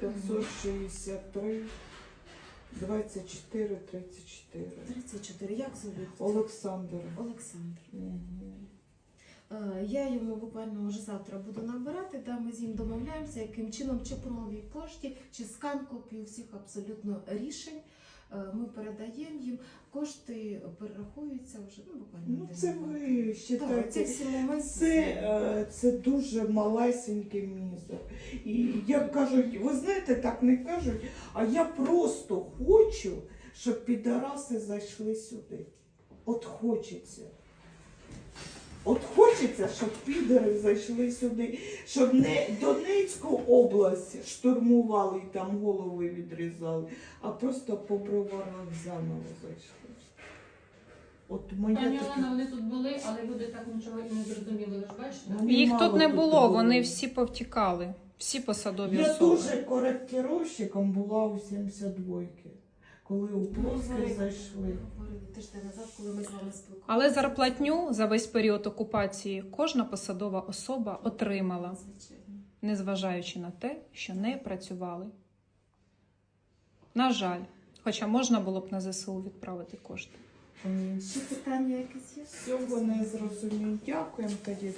563 24 34. 34. Як звуть? Олександр. Олександр. Мгм. Е, Я йому буквально вже завтра буду набирати, та ми з ним домовляємося, яким чином, чи по новій пошті, чи скан копію всіх абсолютно рішень. Е, Ми передаємо їм, кошти перерахуються вже ну, буквально. Ну це ви Так, ці вважаєте. всі моменти. Це, це дуже малесенький мізер. І як кажуть, ви знаєте, так не кажуть, а я просто хочу, щоб підараси зайшли сюди. От хочеться. От хочеться, щоб підари зайшли сюди, щоб не Донецьку область штурмували і там голови відрізали, а просто по броварах заново зайшли. От моя Пані така- Олена, вони тут були, але люди так нічого і не зрозуміли. Ви ж бачите? Вони Їх мало тут не було, вони всі повтікали. Всі посадові Я особи. дуже коректировщиком була у 72-ки, коли у Плоски зайшли. говорили тиждень назад, коли ми з вами спілкувалися. Але зарплатню за весь період окупації кожна посадова особа отримала, Звичайно. незважаючи на те, що не працювали. На жаль, хоча можна було б на ЗСУ відправити кошти. Ще питання якесь є? Всього не зрозумію. Дякуємо тоді.